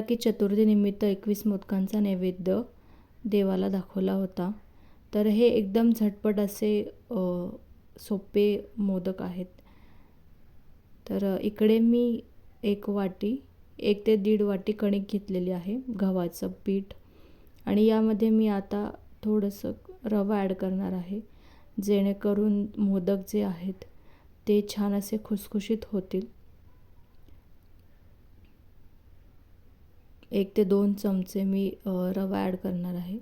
की चतुर्थीनिमित्त एकवीस मोदकांचा नैवेद्य देवाला दाखवला होता. तर हे एकदम झटपट असे सोपे मोदक आहेत. तर इकडे मी एक वाटी एक ते दीड वाटी कणिक घेतलेली आहे गव्हाचं पीठ. आणि यामध्ये मी आता थोडंसं रवा ॲड करणार आहे जेणेकरून मोदक जे आहेत ते छान असे खुसखुशीत होतील. एक ते दोन चमचे मी रवा ॲड करणार आहे.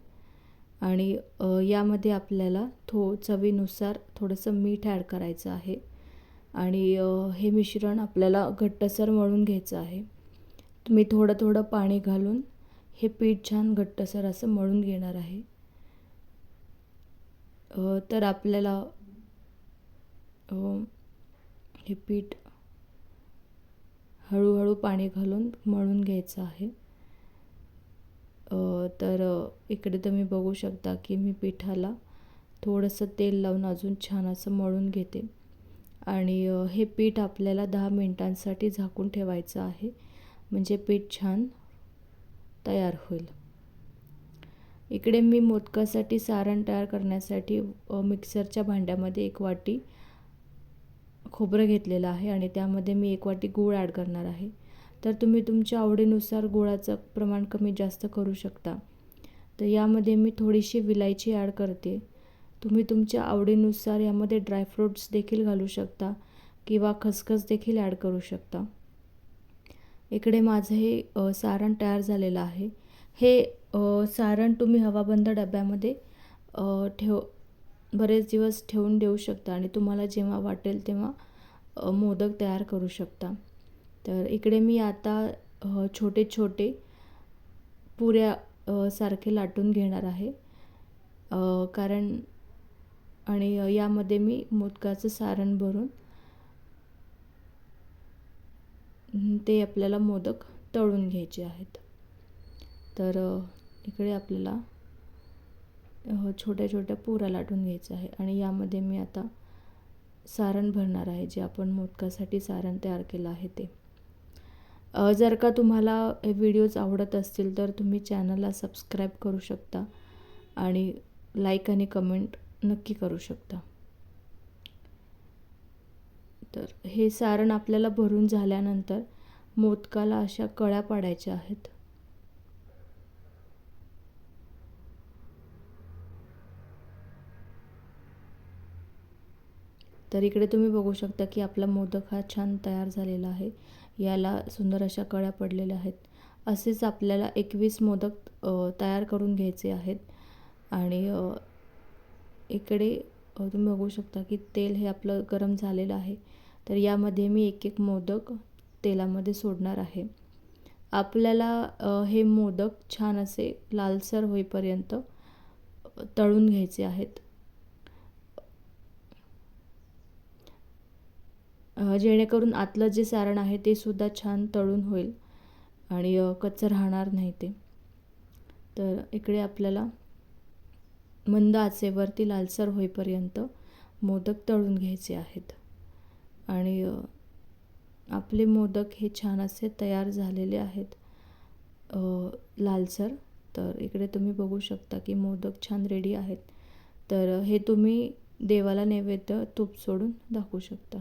आणि यामध्ये आपल्याला थो चवीनुसार थोडंसं मीठ ॲड करायचं आहे. आणि हे मिश्रण आपल्याला घट्टसर मळून घ्यायचं आहे. मी थोडं थोडं पाणी घालून हे पीठ छान घट्टसर असं मळून घेणार आहे. तर आपल्याला हे पीठ हळूहळू पाणी घालून मळून घ्यायचं आहे. तर इकडे तुम्ही बघू शकता की मी पिठाला थोडंसं तेल लावून अजून छान असं मळून घेते. आणि हे पीठ आपल्याला दहा मिनटांसाठी झाकून ठेवायचं आहे. म्हणजे पीठ छान तयार होईल. इकडे मी मोदकासाठी सारण तयार करण्यासाठी मिक्सरच्या भांड्यामध्ये एक वाटी खोबरं घेतलेलं आहे आणि त्यामध्ये मी एक वाटी गूळ ॲड करणार आहे. तर तुम्ही तुमच्या आवडीनुसार गुळाचं प्रमाण कमी जास्त करू शकता. तर यामध्ये मी थोडीशी विलायची ॲड करते. तुम्ही तुमच्या आवडीनुसार यामध्ये ड्रायफ्रूट्स देखील घालू शकता किंवा खसखस देखील ॲड करू शकता. इकडे माझं हे सारण तयार झालेलं आहे. हे सारण तुम्ही हवाबंद डब्यामध्ये ठेव बरेच दिवस ठेवून देऊ शकता आणि तुम्हाला जेव्हा वाटेल तेव्हा मोदक तयार करू शकता. तर इकडे मी आता छोटे छोटे पुऱ्या सारखे लाटून घेणार आहे. कारण आणि यामध्ये मी मोदकाचं सारण भरून ते आपल्याला मोदक तळून घ्यायचे आहेत. तर इकडे आपल्याला छोट्या छोट्या पुऱ्या लाटून घ्यायचं आहे. आणि यामध्ये मी आता सारण भरणार आहे जे आपण मोदकासाठी सारण तयार केलं आहे ते. जर का तुम्हाला हे व्हिडिओज आवडत असतील तर तुम्ही चॅनलला सबस्क्राईब करू शकता आणि लाईक आणि कमेंट नक्की करू शकता. तर हे सारण आपल्याला भरून झाल्यानंतर मोदकाला अशा कळ्या पाडायच्या आहेत. तर इकडे तुम्ही बघू शकता की आपला मोदक हा छान तयार झालेला आहे. याला सुंदर अशा कळ्या पडलेल्या आहेत. असेच आपल्याला एकवीस मोदक तयार करून घ्यायचे आहेत. आणि इकडे तुम्ही बघू शकता की तेल हे आपलं गरम झालेलं आहे. तर यामध्ये मी एक एक मोदक तेलामध्ये सोडणार आहे. आपल्याला हे मोदक छान असे लालसर होईपर्यंत तळून घ्यायचे आहेत. जेणेकरून आतलं जे सारण आहे ते सुद्धा छान तळून होईल आणि कच्चं राहणार नाही ते. तर इकडे आपल्याला मंद आचेवरती लालसर होईपर्यंत मोदक तळून घ्यायचे आहेत. आणि आपले मोदक हे छान असे तयार झालेले आहेत लालसर. तर इकडे तुम्ही बघू शकता की मोदक छान रेडी आहेत. तर हे तुम्ही देवाला नैवेद्य तूप सोडून दाखवू शकता.